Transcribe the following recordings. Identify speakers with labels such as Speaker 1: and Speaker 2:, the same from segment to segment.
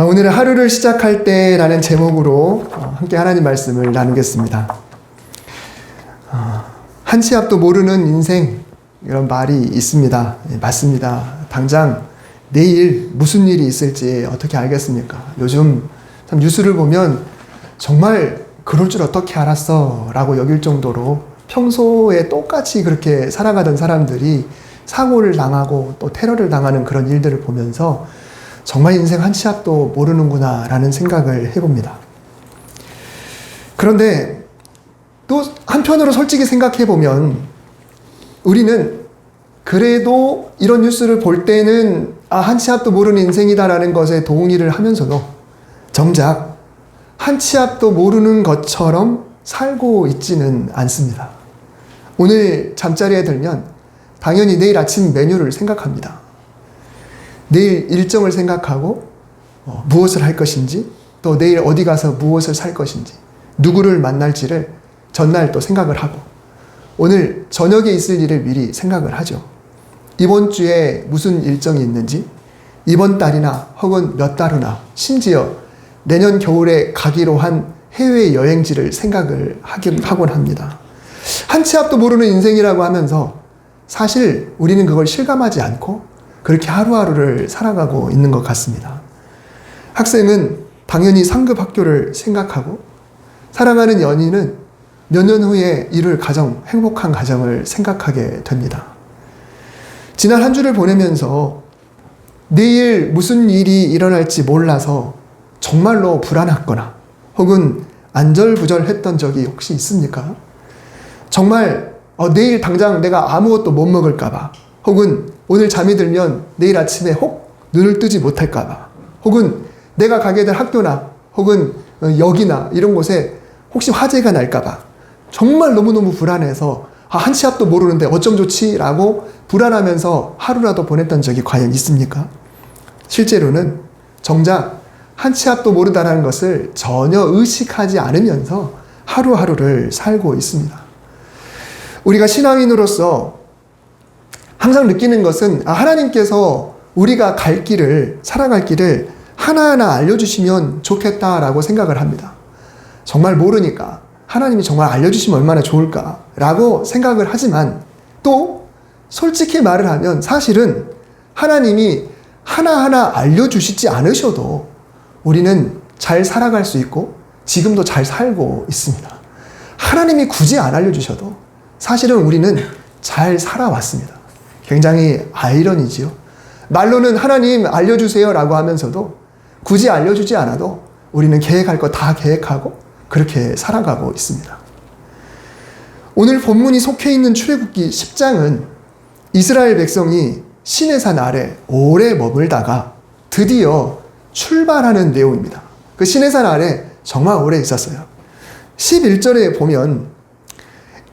Speaker 1: 아, 오늘은 하루를 시작할 때라는 제목으로 어, 함께 하나님 말씀을 나누겠습니다. 어, 한치 앞도 모르는 인생 이런 말이 있습니다. 예, 맞습니다. 당장 내일 무슨 일이 있을지 어떻게 알겠습니까? 요즘 참 뉴스를 보면 정말 그럴 줄 어떻게 알았어 라고 여길 정도로 평소에 똑같이 그렇게 살아가던 사람들이 사고를 당하고 또 테러를 당하는 그런 일들을 보면서 정말 인생 한 치 앞도 모르는구나 라는 생각을 해봅니다. 그런데 또 한편으로 솔직히 생각해 보면 우리는 그래도 이런 뉴스를 볼 때는 아, 한 치 앞도 모르는 인생이다라는 것에 동의를 하면서도 정작 한 치 앞도 모르는 것처럼 살고 있지는 않습니다. 오늘 잠자리에 들면 당연히 내일 아침 메뉴를 생각합니다. 내일 일정을 생각하고 어, 무엇을 할 것인지 또 내일 어디 가서 무엇을 살 것인지 누구를 만날지를 전날 또 생각을 하고 오늘 저녁에 있을 일을 미리 생각을 하죠. 이번 주에 무슨 일정이 있는지 이번 달이나 혹은 몇 달 후나 심지어 내년 겨울에 가기로 한 해외 여행지를 생각을 하긴 하곤 합니다. 한 치 앞도 모르는 인생이라고 하면서 사실 우리는 그걸 실감하지 않고 그렇게 하루하루를 살아가고 있는 것 같습니다. 학생은 당연히 상급 학교를 생각하고 사랑하는 연인은 몇 년 후에 이룰 가정, 행복한 가정을 생각하게 됩니다. 지난 한 주를 보내면서 내일 무슨 일이 일어날지 몰라서 정말로 불안했거나 혹은 안절부절했던 적이 혹시 있습니까? 정말 어, 내일 당장 내가 아무것도 못 먹을까봐 혹은 오늘 잠이 들면 내일 아침에 혹 눈을 뜨지 못할까봐 혹은 내가 가게 될 학교나 혹은 어, 역이나 이런 곳에 혹시 화재가 날까봐 정말 너무너무 불안해서 아, 한치 앞도 모르는데 어쩜 좋지? 라고 불안하면서 하루라도 보냈던 적이 과연 있습니까? 실제로는 정작 한치 앞도 모른다는 것을 전혀 의식하지 않으면서 하루하루를 살고 있습니다. 우리가 신앙인으로서 항상 느끼는 것은 아, 하나님께서 우리가 갈 길을, 살아갈 길을 하나하나 알려주시면 좋겠다라고 생각을 합니다. 정말 모르니까 하나님이 정말 알려주시면 얼마나 좋을까라고 생각을 하지만 또 솔직히 말을 하면 사실은 하나님이 하나하나 알려주시지 않으셔도 우리는 잘 살아갈 수 있고 지금도 잘 살고 있습니다. 하나님이 굳이 안 알려주셔도 사실은 우리는 잘 살아왔습니다. 굉장히 아이러니지요. 말로는 하나님 알려주세요 라고 하면서도 굳이 알려주지 않아도 우리는 계획할 거 다 계획하고 그렇게 살아가고 있습니다. 오늘 본문이 속해 있는 출애굽기 10장은 이스라엘 백성이 시내산 아래 오래 머물다가 드디어 출발하는 내용입니다. 그 시내산 아래 정말 오래 있었어요. 11절에 보면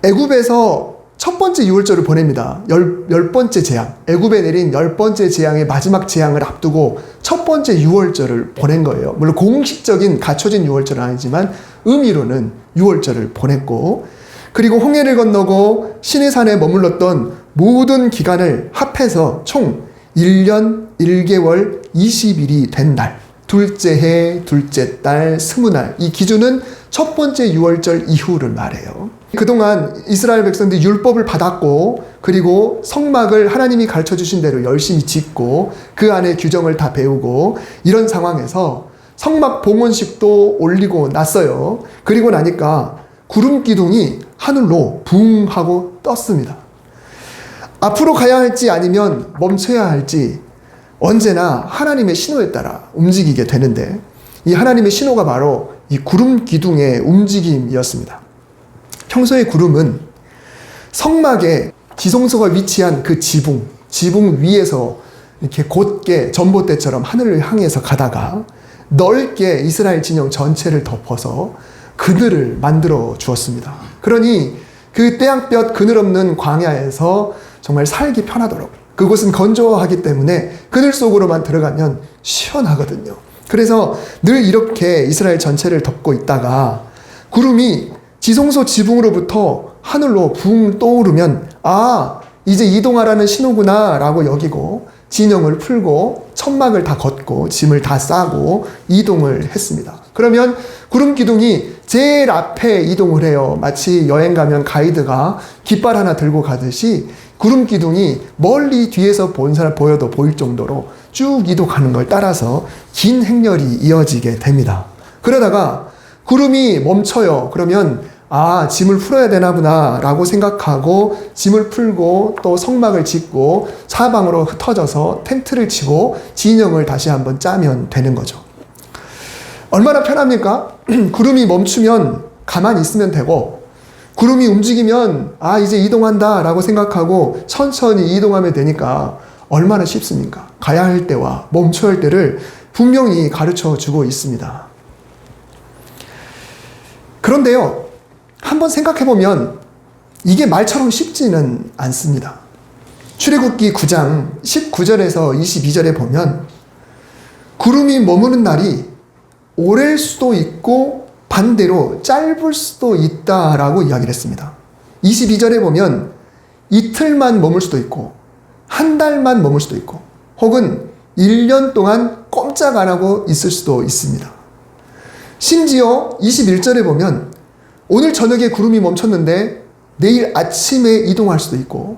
Speaker 1: 애굽에서 첫 번째 유월절을 보냅니다. 열, 열 번째 재앙. 애굽에 내린 열 번째 재앙의 마지막 재앙을 앞두고 첫 번째 유월절을 보낸 거예요. 물론 공식적인 갖춰진 유월절은 아니지만 의미로는 유월절을 보냈고 그리고 홍해를 건너고 시내산에 머물렀던 모든 기간을 합해서 총 1년 1개월 20일이 된 날. 둘째 해, 둘째 달, 스무 날. 이 기준은 첫 번째 유월절 이후를 말해요. 그동안 이스라엘 백성들이 율법을 받았고, 그리고 성막을 하나님이 가르쳐 주신 대로 열심히 짓고, 그 안에 규정을 다 배우고, 이런 상황에서 성막 봉헌식도 올리고 났어요. 그리고 나니까 구름 기둥이 하늘로 붕 하고 떴습니다. 앞으로 가야 할지 아니면 멈춰야 할지 언제나 하나님의 신호에 따라 움직이게 되는데 이 하나님의 신호가 바로 이 구름 기둥의 움직임이었습니다. 평소에 구름은 성막에 지성소가 위치한 그 지붕, 지붕 위에서 이렇게 곧게 전봇대처럼 하늘을 향해서 가다가 넓게 이스라엘 진영 전체를 덮어서 그늘을 만들어 주었습니다. 그러니 그 떼양볕 그늘 없는 광야에서 정말 살기 편하도록 그곳은 건조하기 때문에 그늘 속으로만 들어가면 시원하거든요. 그래서 늘 이렇게 이스라엘 전체를 덮고 있다가 구름이 지성소 지붕으로부터 하늘로 붕 떠오르면 아 이제 이동하라는 신호구나 라고 여기고 진영을 풀고 천막을 다 걷고 짐을 다 싸고 이동을 했습니다. 그러면 구름 기둥이 제일 앞에 이동을 해요. 마치 여행 가면 가이드가 깃발 하나 들고 가듯이 구름 기둥이 멀리 뒤에서 본 사람 보여도 보일 정도로 쭉 이동하는 걸 따라서 긴 행렬이 이어지게 됩니다. 그러다가 구름이 멈춰요. 그러면 아, 짐을 풀어야 되나구나 라고 생각하고 짐을 풀고 또 성막을 짓고 사방으로 흩어져서 텐트를 치고 진영을 다시 한번 짜면 되는 거죠. 얼마나 편합니까? 구름이 멈추면 가만히 있으면 되고 구름이 움직이면 아, 이제 이동한다 라고 생각하고 천천히 이동하면 되니까 얼마나 쉽습니까? 가야 할 때와 멈춰야 할 때를 분명히 가르쳐 주고 있습니다. 그런데요, 한번 생각해 보면 이게 말처럼 쉽지는 않습니다. 출애굽기 9장 19절에서 22절에 보면 구름이 머무는 날이 오래일 수도 있고 반대로 짧을 수도 있다라고 이야기를 했습니다. 22절에 보면 이틀만 머물 수도 있고 한 달만 머물 수도 있고 혹은 1년 동안 꼼짝 안 하고 있을 수도 있습니다. 심지어 21절에 보면 오늘 저녁에 구름이 멈췄는데 내일 아침에 이동할 수도 있고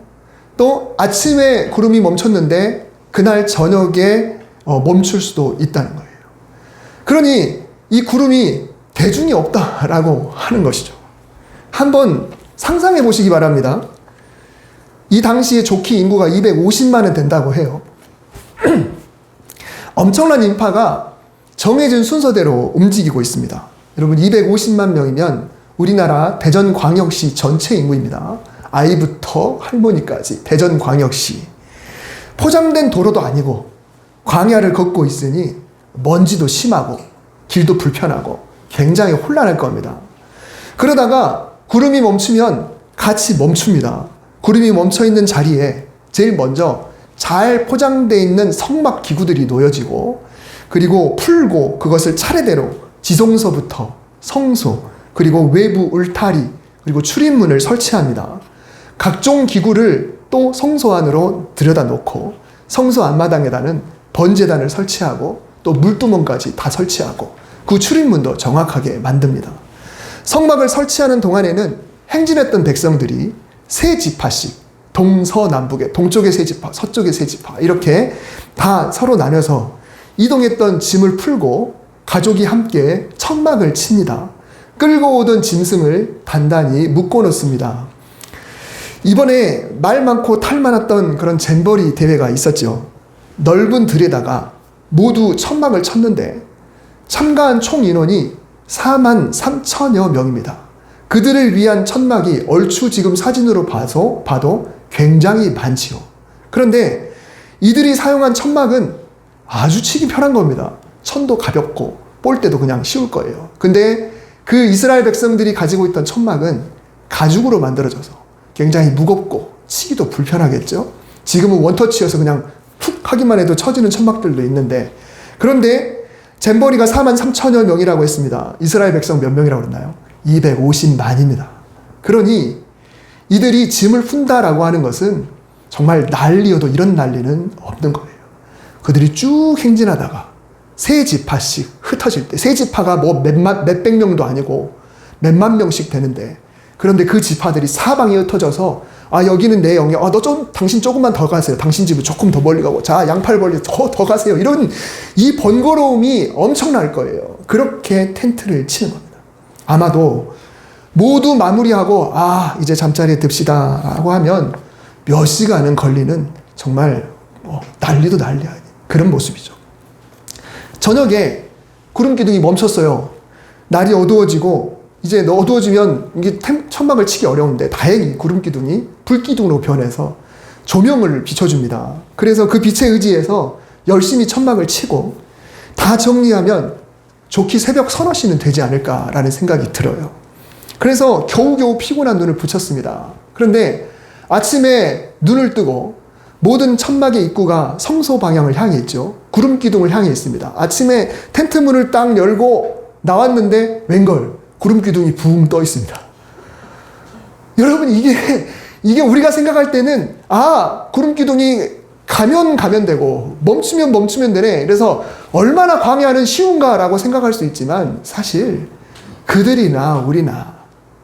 Speaker 1: 또 아침에 구름이 멈췄는데 그날 저녁에 어, 멈출 수도 있다는 거예요. 그러니 이 구름이 대중이 없다라고 하는 것이죠. 한번 상상해 보시기 바랍니다. 이 당시에 좋기 인구가 250만은 된다고 해요. 엄청난 인파가 정해진 순서대로 움직이고 있습니다. 여러분 250만 명이면 우리나라 대전광역시 전체 인구입니다. 아이부터 할머니까지 대전광역시. 포장된 도로도 아니고 광야를 걷고 있으니 먼지도 심하고 길도 불편하고 굉장히 혼란할 겁니다. 그러다가 구름이 멈추면 같이 멈춥니다. 구름이 멈춰 있는 자리에 제일 먼저 잘 포장되어 있는 성막 기구들이 놓여지고 그리고 풀고 그것을 차례대로 지성소부터 성소 그리고 외부 울타리 그리고 출입문을 설치합니다. 각종 기구를 또 성소 안으로 들여다 놓고 성소 앞마당에다는 번제단을 설치하고 또 물두멍까지 다 설치하고 그 출입문도 정확하게 만듭니다. 성막을 설치하는 동안에는 행진했던 백성들이 세 지파씩 동서남북에 동쪽에 세 지파, 서쪽에 세 지파 이렇게 다 서로 나눠서 이동했던 짐을 풀고 가족이 함께 천막을 칩니다. 끌고 오던 짐승을 단단히 묶어 놓습니다. 이번에 말 많고 탈 많았던 그런 잼버리 대회가 있었죠. 넓은 들에다가 모두 천막을 쳤는데 참가한 총 인원이 4만 3천여 명입니다. 그들을 위한 천막이 얼추 지금 사진으로 봐서 봐도 굉장히 많지요. 그런데 이들이 사용한 천막은 아주 치기 편한 겁니다. 천도 가볍고 볼 때도 그냥 쉬울 거예요. 근데 그 이스라엘 백성들이 가지고 있던 천막은 가죽으로 만들어져서 굉장히 무겁고 치기도 불편하겠죠. 지금은 원터치여서 그냥 툭 하기만 해도 쳐지는 천막들도 있는데 그런데 잼버리가 4만 3천여 명이라고 했습니다. 이스라엘 백성 몇 명이라고 그랬나요? 250만입니다. 그러니 이들이 짐을 푼다라고 하는 것은 정말 난리여도 이런 난리는 없는 거예요. 그들이 쭉 행진하다가 세 지파씩 흩어질 때, 세 지파가 뭐 몇만, 몇백 명도 아니고 몇만 명씩 되는데, 그런데 그 지파들이 사방에 흩어져서, 아, 여기는 내 영역, 아, 너 좀, 당신 조금만 더 가세요. 당신 집은 조금 더 멀리 가고, 자, 양팔 벌리 더, 더 가세요. 이런 이 번거로움이 엄청날 거예요. 그렇게 텐트를 치는 겁니다. 아마도 모두 마무리하고, 아, 이제 잠자리에 듭시다. 라고 하면 몇 시간은 걸리는 정말 뭐 난리도 난리 아닌 그런 모습이죠. 저녁에 구름 기둥이 멈췄어요. 날이 어두워지고 이제 어두워지면 이게 천막을 치기 어려운데 다행히 구름 기둥이 불 기둥으로 변해서 조명을 비춰줍니다. 그래서 그 빛에 의지해서 열심히 천막을 치고 다 정리하면 좋기 새벽 서너 시는 되지 않을까라는 생각이 들어요. 그래서 겨우겨우 피곤한 눈을 붙였습니다. 그런데 아침에 눈을 뜨고 모든 천막의 입구가 성소 방향을 향해 있죠. 구름 기둥을 향해 있습니다. 아침에 텐트 문을 딱 열고 나왔는데 웬걸 구름 기둥이 붕 떠 있습니다. 여러분 이게 이게 우리가 생각할 때는 아 구름 기둥이 가면 가면 되고 멈추면 멈추면 되네. 그래서 얼마나 광야는 쉬운가라고 생각할 수 있지만 사실 그들이나 우리나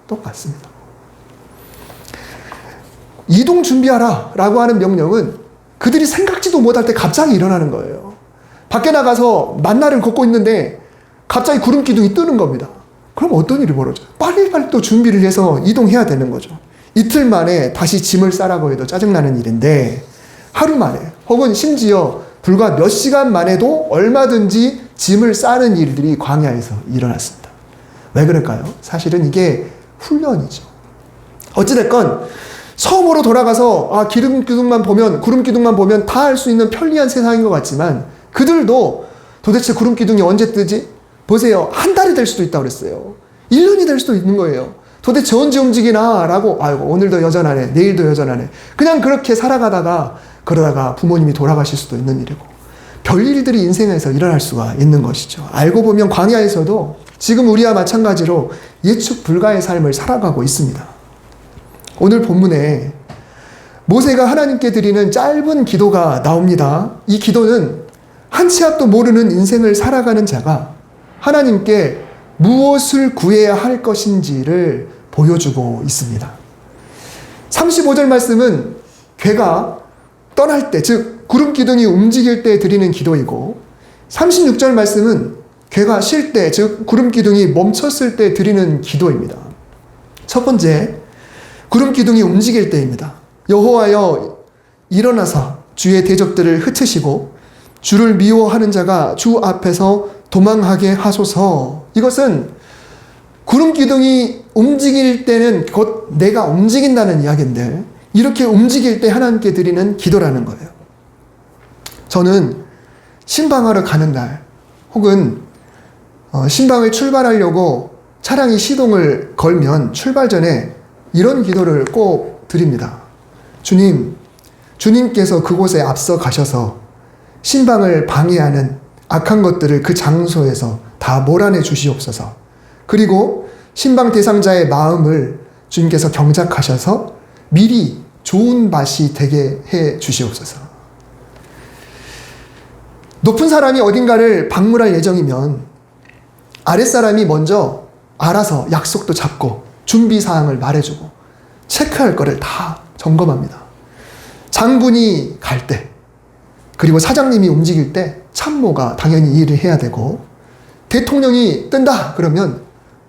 Speaker 1: 똑같습니다. 이동 준비하라 라고 하는 명령은 그들이 생각지도 못할 때 갑자기 일어나는 거예요. 밖에 나가서 만나를 걷고 있는데 갑자기 구름 기둥이 뜨는 겁니다. 그럼 어떤 일이 벌어져요? 빨리빨리 또 준비를 해서 이동해야 되는 거죠. 이틀 만에 다시 짐을 싸라고 해도 짜증나는 일인데 하루 만에 혹은 심지어 불과 몇 시간 만에도 얼마든지 짐을 싸는 일들이 광야에서 일어났습니다. 왜 그럴까요? 사실은 이게 훈련이죠. 어찌됐건 처음으로 돌아가서 아 기름 기둥만 보면 구름 기둥만 보면 다 할 수 있는 편리한 세상인 것 같지만 그들도 도대체 구름 기둥이 언제 뜨지? 보세요. 한 달이 될 수도 있다고 그랬어요. 1년이 될 수도 있는 거예요. 도대체 언제 움직이나? 라고, 아이고, 오늘도 여전하네. 내일도 여전하네. 그냥 그렇게 살아가다가, 그러다가 부모님이 돌아가실 수도 있는 일이고. 별일들이 인생에서 일어날 수가 있는 것이죠. 알고 보면 광야에서도 지금 우리와 마찬가지로 예측 불가의 삶을 살아가고 있습니다. 오늘 본문에 모세가 하나님께 드리는 짧은 기도가 나옵니다. 이 기도는 한 치 앞도 모르는 인생을 살아가는 자가 하나님께 무엇을 구해야 할 것인지를 보여주고 있습니다. 35절 말씀은 괴가 떠날 때, 즉, 구름 기둥이 움직일 때 드리는 기도이고, 36절 말씀은 괴가 쉴 때, 즉, 구름 기둥이 멈췄을 때 드리는 기도입니다. 첫 번째, 구름 기둥이 움직일 때입니다. 여호와여 일어나서 주의 대적들을 흩으시고 주를 미워하는 자가 주 앞에서 도망하게 하소서. 이것은 구름 기둥이 움직일 때는 곧 내가 움직인다는 이야기인데 이렇게 움직일 때 하나님께 드리는 기도라는 거예요. 저는 신방하러 가는 날 혹은 어, 신방을 출발하려고 차량이 시동을 걸면 출발 전에 이런 기도를 꼭 드립니다. 주님, 주님께서 그곳에 앞서 가셔서 신방을 방해하는 악한 것들을 그 장소에서 다 몰아내 주시옵소서. 그리고 신방 대상자의 마음을 주님께서 경작하셔서 미리 좋은 맛이 되게 해 주시옵소서. 높은 사람이 어딘가를 방문할 예정이면 아랫사람이 먼저 알아서 약속도 잡고 준비 사항을 말해주고 체크할 거를 다 점검합니다. 장군이 갈 때, 그리고 사장님이 움직일 때 참모가 당연히 일을 해야 되고, 대통령이 뜬다 그러면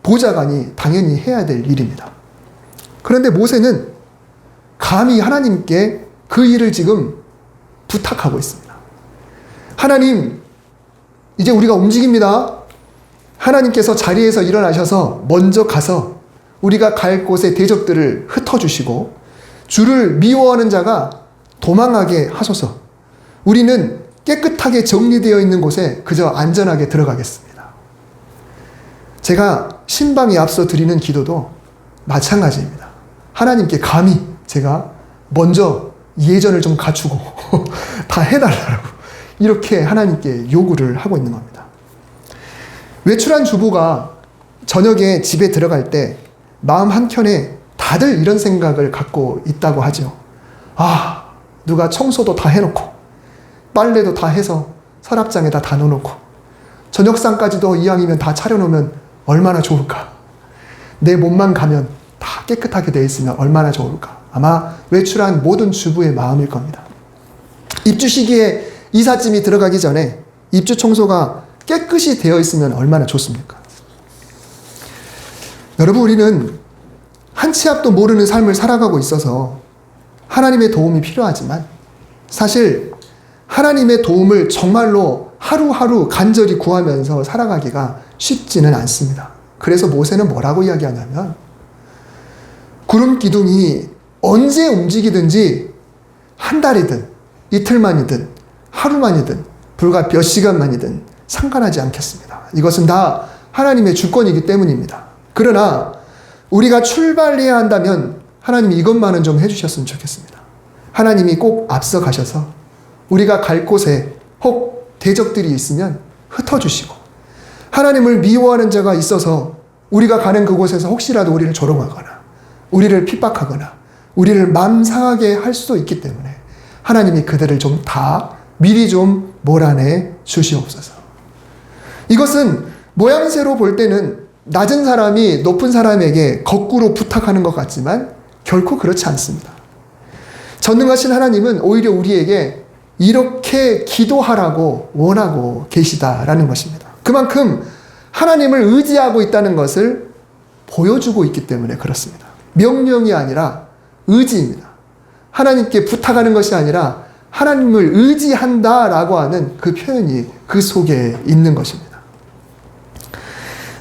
Speaker 1: 보좌관이 당연히 해야 될 일입니다. 그런데 모세는 감히 하나님께 그 일을 지금 부탁하고 있습니다. 하나님, 이제 우리가 움직입니다. 하나님께서 자리에서 일어나셔서 먼저 가서 우리가 갈 곳의 대적들을 흩어주시고 주를 미워하는 자가 도망하게 하소서. 우리는 깨끗하게 정리되어 있는 곳에 그저 안전하게 들어가겠습니다. 제가 신방에 앞서 드리는 기도도 마찬가지입니다. 하나님께 감히 제가 먼저 예전을 좀 갖추고 다 해달라고 이렇게 하나님께 요구를 하고 있는 겁니다. 외출한 주부가 저녁에 집에 들어갈 때 마음 한켠에 다들 이런 생각을 갖고 있다고 하죠. 아, 누가 청소도 다 해놓고, 빨래도 다 해서 서랍장에다 다 넣어놓고, 저녁상까지도 이왕이면 다 차려놓으면 얼마나 좋을까. 내 몸만 가면 다 깨끗하게 되어 있으면 얼마나 좋을까. 아마 외출한 모든 주부의 마음일 겁니다. 입주 시기에 이삿짐이 들어가기 전에 입주 청소가 깨끗이 되어 있으면 얼마나 좋습니까? 여러분, 우리는 한 치 앞도 모르는 삶을 살아가고 있어서 하나님의 도움이 필요하지만 사실 하나님의 도움을 정말로 하루하루 간절히 구하면서 살아가기가 쉽지는 않습니다. 그래서 모세는 뭐라고 이야기하냐면 구름 기둥이 언제 움직이든지 한 달이든 이틀만이든 하루만이든 불과 몇 시간만이든 상관하지 않겠습니다. 이것은 다 하나님의 주권이기 때문입니다. 그러나 우리가 출발해야 한다면 하나님이 이것만은 좀 해주셨으면 좋겠습니다. 하나님이 꼭 앞서 가셔서 우리가 갈 곳에 혹 대적들이 있으면 흩어주시고 하나님을 미워하는 자가 있어서 우리가 가는 그곳에서 혹시라도 우리를 조롱하거나 우리를 핍박하거나 우리를 맘 상하게 할 수도 있기 때문에 하나님이 그들을 좀 다 미리 좀 몰아내 주시옵소서. 이것은 모양새로 볼 때는 낮은 사람이 높은 사람에게 거꾸로 부탁하는 것 같지만 결코 그렇지 않습니다. 전능하신 하나님은 오히려 우리에게 이렇게 기도하라고 원하고 계시다라는 것입니다. 그만큼 하나님을 의지하고 있다는 것을 보여주고 있기 때문에 그렇습니다. 명령이 아니라 의지입니다. 하나님께 부탁하는 것이 아니라 하나님을 의지한다라고 하는 그 표현이 그 속에 있는 것입니다.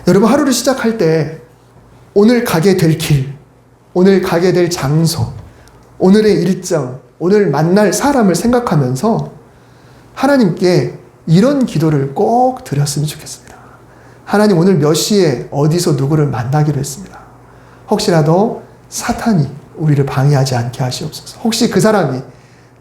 Speaker 1: 여러분 하루를 시작할 때 오늘 가게 될 길, 오늘 가게 될 장소, 오늘의 일정, 오늘 만날 사람을 생각하면서 하나님께 이런 기도를 꼭 드렸으면 좋겠습니다. 하나님 오늘 몇 시에 어디서 누구를 만나기로 했습니다. 혹시라도 사탄이 우리를 방해하지 않게 하시옵소서. 혹시 그 사람이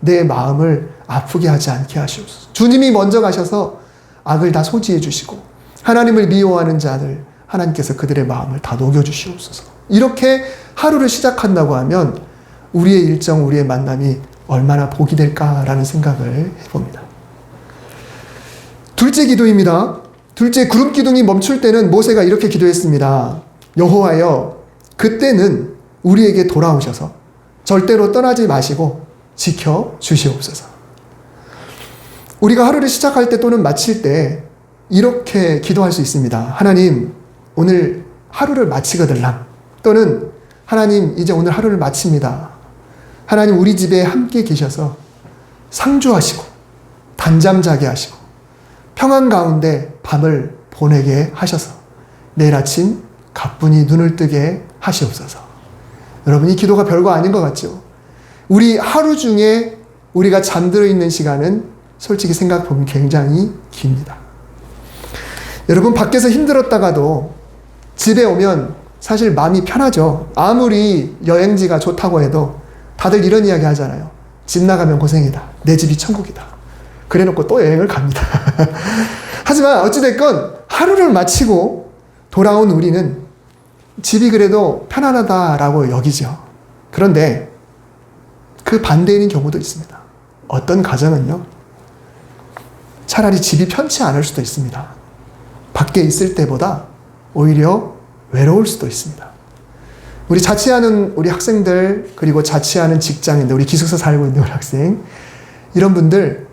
Speaker 1: 내 마음을 아프게 하지 않게 하시옵소서. 주님이 먼저 가셔서 악을 다 소지해 주시고 하나님을 미워하는 자들 하나님께서 그들의 마음을 다 녹여 주시옵소서. 이렇게 하루를 시작한다고 하면 우리의 일정, 우리의 만남이 얼마나 복이 될까라는 생각을 해봅니다. 둘째 기도입니다. 둘째 구름 기둥이 멈출 때는 모세가 이렇게 기도했습니다. 여호와여, 그때는 우리에게 돌아오셔서 절대로 떠나지 마시고 지켜 주시옵소서. 우리가 하루를 시작할 때 또는 마칠 때 이렇게 기도할 수 있습니다. 하나님, 오늘 하루를 마치거들랑 또는 하나님, 이제 오늘 하루를 마칩니다. 하나님, 우리 집에 함께 계셔서 상주하시고 단잠 자게 하시고 평안 가운데 밤을 보내게 하셔서 내일 아침 가뿐히 눈을 뜨게 하시옵소서. 여러분, 이 기도가 별거 아닌 것 같죠? 우리 하루 중에 우리가 잠들어 있는 시간은 솔직히 생각해보면 굉장히 깁니다. 여러분, 밖에서 힘들었다가도 집에 오면 사실 마음이 편하죠. 아무리 여행지가 좋다고 해도 다들 이런 이야기 하잖아요. 집 나가면 고생이다. 내 집이 천국이다. 그래 놓고 또 여행을 갑니다. 하지만 어찌됐건 하루를 마치고 돌아온 우리는 집이 그래도 편안하다라고 여기죠. 그런데 그 반대인 경우도 있습니다. 어떤 가정은요, 차라리 집이 편치 않을 수도 있습니다. 밖에 있을 때보다 오히려 외로울 수도 있습니다. 우리 자취하는 우리 학생들, 그리고 자취하는 직장인들, 우리 기숙사 살고 있는 우리 학생, 이런 분들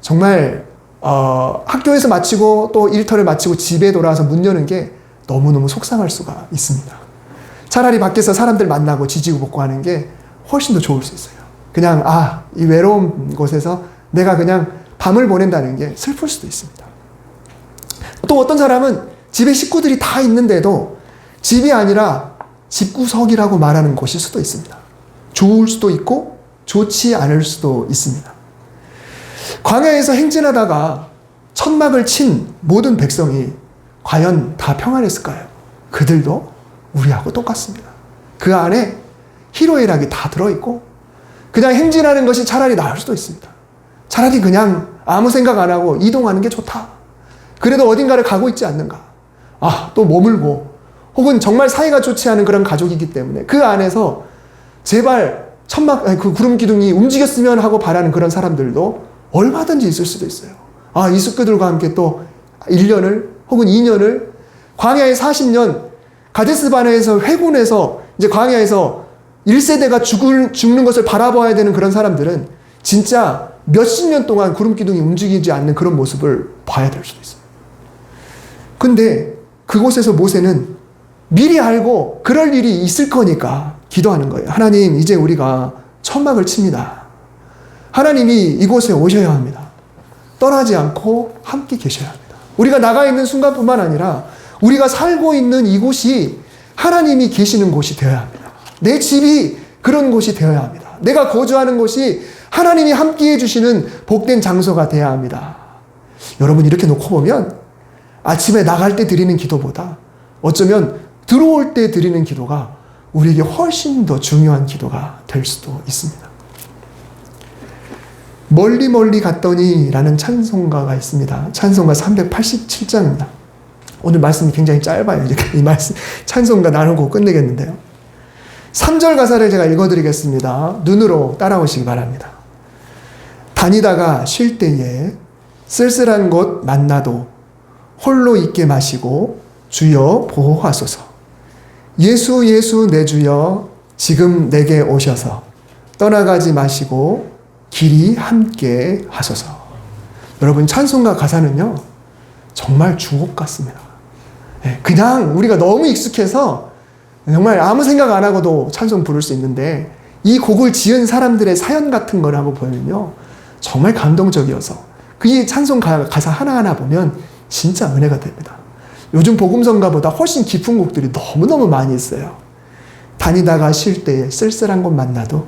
Speaker 1: 정말 어, 학교에서 마치고 또 일터를 마치고 집에 돌아와서 문 여는 게 너무너무 속상할 수가 있습니다. 차라리 밖에서 사람들 만나고 지지고 볶고 하는 게 훨씬 더 좋을 수 있어요. 그냥, 아, 이 외로운 곳에서 내가 그냥 밤을 보낸다는 게 슬플 수도 있습니다. 또 어떤 사람은 집에 식구들이 다 있는데도 집이 아니라 집구석이라고 말하는 곳일 수도 있습니다. 좋을 수도 있고 좋지 않을 수도 있습니다. 광야에서 행진하다가 천막을 친 모든 백성이 과연 다 평안했을까요? 그들도 우리하고 똑같습니다. 그 안에 희로애락이 다 들어있고 그냥 행진하는 것이 차라리 나을 수도 있습니다. 차라리 그냥 아무 생각 안 하고 이동하는 게 좋다. 그래도 어딘가를 가고 있지 않는가. 아, 또 머물고 혹은 정말 사이가 좋지 않은 그런 가족이기 때문에 그 안에서 제발 천막, 그 구름 기둥이 움직였으면 하고 바라는 그런 사람들도 얼마든지 있을 수도 있어요. 아, 이 숙교들과 함께 또 1년을 혹은 2년을 광야의 40년 가데스 바네에서 회군해서 이제 광야에서 1세대가 죽을, 죽는 것을 바라봐야 되는 그런 사람들은 진짜 몇십 년 동안 구름 기둥이 움직이지 않는 그런 모습을 봐야 될 수도 있어요. 근데 그곳에서 모세는 미리 알고 그럴 일이 있을 거니까 기도하는 거예요. 하나님, 이제 우리가 천막을 칩니다. 하나님이 이곳에 오셔야 합니다. 떠나지 않고 함께 계셔야 합니다. 우리가 나가 있는 순간뿐만 아니라 우리가 살고 있는 이곳이 하나님이 계시는 곳이 되어야 합니다. 내 집이 그런 곳이 되어야 합니다. 내가 거주하는 곳이 하나님이 함께 해주시는 복된 장소가 되어야 합니다. 여러분, 이렇게 놓고 보면 아침에 나갈 때 드리는 기도보다 어쩌면 들어올 때 드리는 기도가 우리에게 훨씬 더 중요한 기도가 될 수도 있습니다. 멀리 멀리 갔더니 라는 찬송가가 있습니다. 찬송가 387장입니다. 오늘 말씀이 굉장히 짧아요. 이 말씀, 찬송가 나누고 끝내겠는데요. 3절 가사를 제가 읽어드리겠습니다. 눈으로 따라오시기 바랍니다. 다니다가 쉴 때에 쓸쓸한 곳 만나도 홀로 있게 마시고 주여 보호하소서. 예수 예수 내 주여 지금 내게 오셔서 떠나가지 마시고 길이 함께 하소서. 여러분 찬송가 가사는요 정말 주옥 같습니다. 예, 그냥 우리가 너무 익숙해서 정말 아무 생각 안 하고도 찬송 부를 수 있는데 이 곡을 지은 사람들의 사연 같은 걸 한번 보면요 정말 감동적이어서 그 찬송 가- 가사 하나하나 보면 진짜 은혜가 됩니다. 요즘 복음성가보다 훨씬 깊은 곡들이 너무너무 많이 있어요. 다니다가 쉴 때에 쓸쓸한 곳 만나도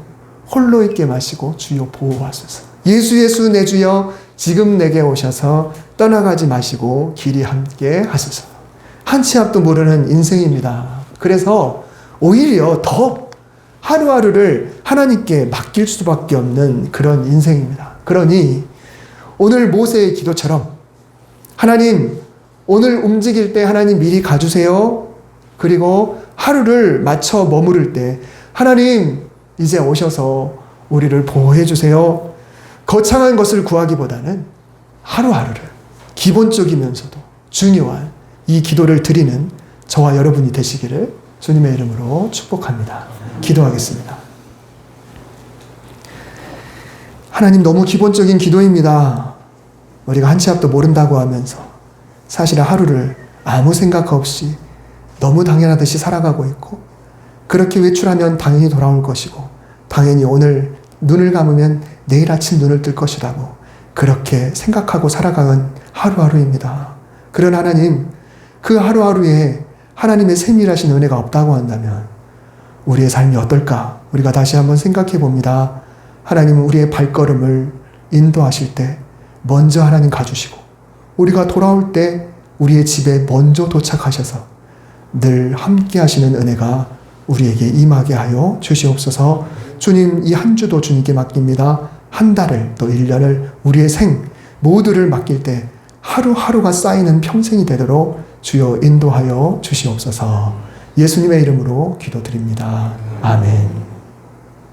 Speaker 1: 홀로 있게 마시고 주여 보호하소서. 예수 예수 내 주여 지금 내게 오셔서 떠나가지 마시고 길이 함께 하소서. 한 치 앞도 모르는 인생입니다. 그래서 오히려 더 하루하루를 하나님께 맡길 수밖에 없는 그런 인생입니다. 그러니 오늘 모세의 기도처럼 하나님 오늘 움직일 때 하나님 미리 가주세요. 그리고 하루를 맞춰 머무를 때 하나님 이제 오셔서 우리를 보호해 주세요. 거창한 것을 구하기보다는 하루하루를 기본적이면서도 중요한 이 기도를 드리는 저와 여러분이 되시기를 주님의 이름으로 축복합니다. 기도하겠습니다. 하나님 너무 기본적인 기도입니다. 우리가 한치 앞도 모른다고 하면서 사실 하루를 아무 생각 없이 너무 당연하듯이 살아가고 있고 그렇게 외출하면 당연히 돌아올 것이고 당연히 오늘 눈을 감으면 내일 아침 눈을 뜰 것이라고 그렇게 생각하고 살아가는 하루하루입니다. 그런 하나님 그 하루하루에 하나님의 세밀하신 은혜가 없다고 한다면 우리의 삶이 어떨까? 우리가 다시 한번 생각해 봅니다. 하나님은 우리의 발걸음을 인도하실 때 먼저 하나님 가주시고 우리가 돌아올 때 우리의 집에 먼저 도착하셔서 늘 함께 하시는 은혜가 우리에게 임하게 하여 주시옵소서 주님 이 한 주도 주님께 맡깁니다. 한 달을 또 1년을 우리의 생 모두를 맡길 때 하루하루가 쌓이는 평생이 되도록 주여 인도하여 주시옵소서 예수님의 이름으로 기도드립니다. 아멘.